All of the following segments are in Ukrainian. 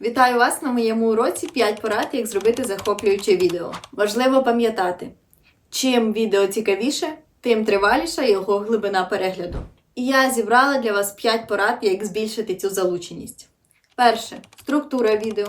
Вітаю вас на моєму уроці 5 порад, як зробити захоплююче відео. Важливо пам'ятати, чим відео цікавіше, тим триваліша його глибина перегляду. І я зібрала для вас 5 порад, як збільшити цю залученість. Перше структура відео.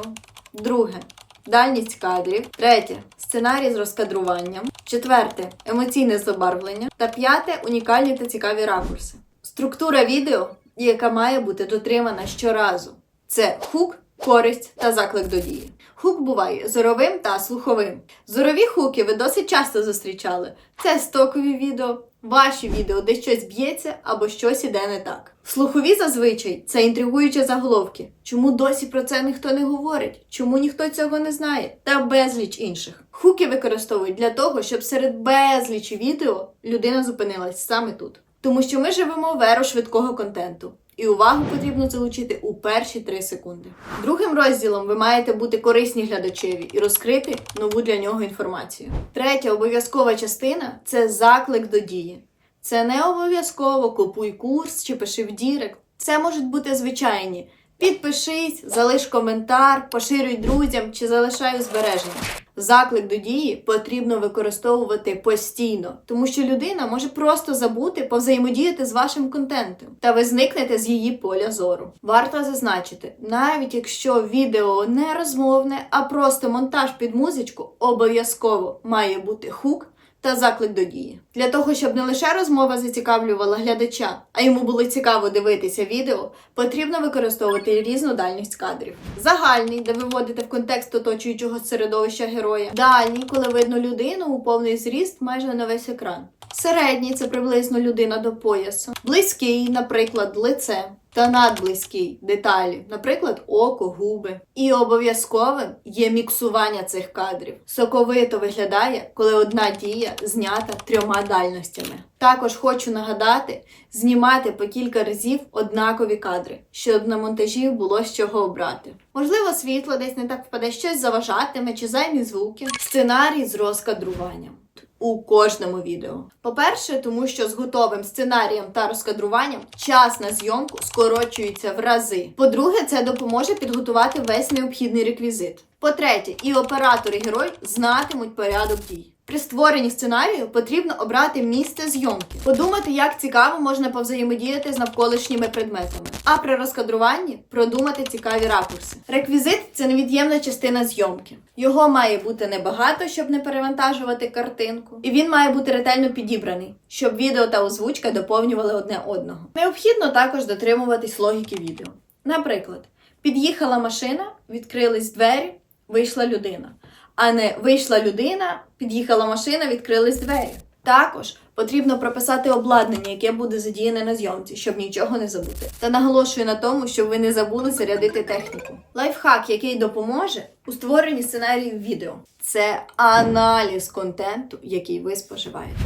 Друге дальність кадрів. Третє сценарій з розкадруванням. Четверте емоційне забарвлення. Та п'яте унікальні та цікаві ракурси. Структура відео, яка має бути дотримана щоразу. Це хук, користь та заклик до дії. Хук буває зоровим та слуховим. Зорові хуки ви досить часто зустрічали. Це стокові відео, ваші відео, де щось б'ється або щось іде не так. Слухові зазвичай це інтригуючі заголовки. Чому досі про це ніхто не говорить? Чому ніхто цього не знає? Та безліч інших. Хуки використовують для того, щоб серед безлічі відео людина зупинилась саме тут. Тому що ми живемо в еру швидкого контенту. І увагу потрібно залучити у перші 3 секунди. Другим розділом ви маєте бути корисні глядачеві і розкрити нову для нього інформацію. Третя обов'язкова частина це заклик до дії. Це не обов'язково купуй курс чи пиши в Дірект. Це можуть бути звичайні. Підпишись, залиш коментар, поширюй друзям чи залишай збереження. Заклик до дії потрібно використовувати постійно, тому що людина може просто забути повзаємодіяти з вашим контентом, та ви зникнете з її поля зору. Варто зазначити, навіть якщо відео не розмовне, а просто монтаж під музичку, обов'язково має бути хук та заклик до дії. Для того, щоб не лише розмова зацікавлювала глядача, а йому було цікаво дивитися відео, потрібно використовувати різну дальність кадрів. Загальний, де ви вводите в контекст оточуючого середовища героя. Дальній, коли видно людину у повний зріст майже на весь екран. Середній це приблизно людина до поясу. Близький, наприклад, лице. Та надблизький деталі, наприклад, око, губи. І обов'язковим є міксування цих кадрів. Соковито виглядає, коли одна дія знята трьома дальностями. Також хочу нагадати, знімати по кілька разів однакові кадри, щоб на монтажі було з чого обрати. Можливо, світло десь не так впаде, щось заважатиме чи зайві звуки. Сценарій з розкадруванням у кожному відео. По-перше, тому що з готовим сценарієм та розкадруванням час на зйомку скорочується в рази. По-друге, це допоможе підготувати весь необхідний реквізит. По-третє, і оператор, і герой знатимуть порядок дій. При створенні сценарію потрібно обрати місце зйомки, подумати, як цікаво можна повзаємодіяти з навколишніми предметами. А при розкадруванні продумати цікаві ракурси. Реквізит це невід'ємна частина зйомки. Його має бути небагато, щоб не перевантажувати картинку, і він має бути ретельно підібраний, щоб відео та озвучка доповнювали одне одного. Необхідно також дотримуватись логіки відео. Наприклад, під'їхала машина, відкрились двері, вийшла людина а не вийшла людина, під'їхала машина, відкрились двері. Також потрібно прописати обладнання, яке буде задіяне на зйомці, щоб нічого не забути. Та наголошую на тому, щоб ви не забули зарядити техніку. Лайфхак, який допоможе у створенні сценаріїв відео, це аналіз контенту, який ви споживаєте.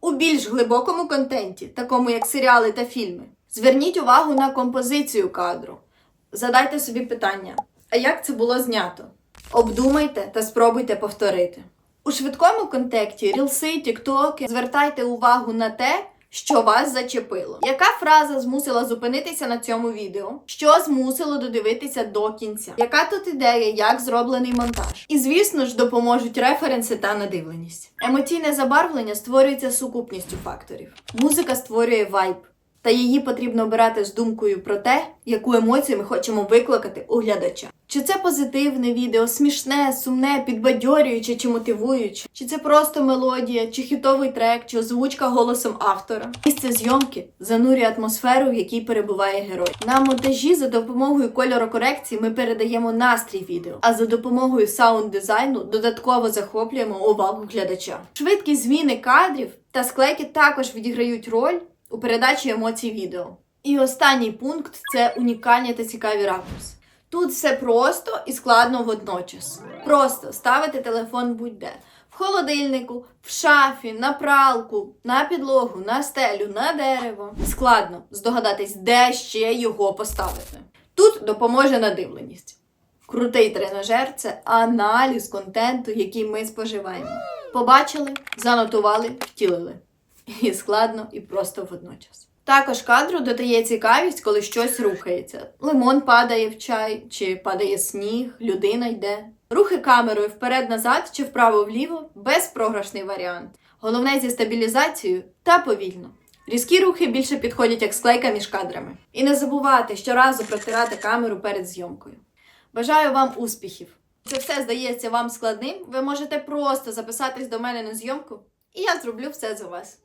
У більш глибокому контенті, такому як серіали та фільми, зверніть увагу на композицію кадру. Задайте собі питання: а як це було знято? Обдумайте та спробуйте повторити. У швидкому контексті рілси, тіктоки звертайте увагу на те, що вас зачепило. Яка фраза змусила зупинитися на цьому відео? Що змусило додивитися до кінця? Яка тут ідея, як зроблений монтаж? І звісно ж допоможуть референси та надивленість. Емоційне забарвлення створюється сукупністю факторів. Музика створює вайб. Та її потрібно обирати з думкою про те, яку емоцію ми хочемо викликати у глядача. Чи це позитивне відео, смішне, сумне, підбадьорююче чи мотивуюче? Чи це просто мелодія, чи хітовий трек, чи озвучка голосом автора? Місце зйомки занурює атмосферу, в якій перебуває герой. На монтажі за допомогою кольорокорекції ми передаємо настрій відео, а за допомогою саунд-дизайну додатково захоплюємо увагу глядача. Швидкі зміни кадрів та склейки також відіграють роль у передачі емоцій відео. І останній пункт це унікальні та цікаві ракурси. Тут все просто і складно водночас. Просто ставити телефон будь-де. В холодильнику, в шафі, на пралку, на підлогу, на стелю, на дерево. Складно здогадатись, де ще його поставити. Тут допоможе надивленість. Крутий тренажер це аналіз контенту, який ми споживаємо. Побачили, занотували, втілили. І складно, і просто водночас. Також кадру додає цікавість, коли щось рухається. Лимон падає в чай, чи падає сніг, людина йде. Рухи камерою вперед-назад чи вправо-вліво безпрограшний варіант. Головне зі стабілізацією та повільно. Різкі рухи більше підходять як склейка між кадрами. І не забувайте щоразу протирати камеру перед зйомкою. Бажаю вам успіхів! Це все здається вам складним. Ви можете просто записатись до мене на зйомку, і я зроблю все за вас.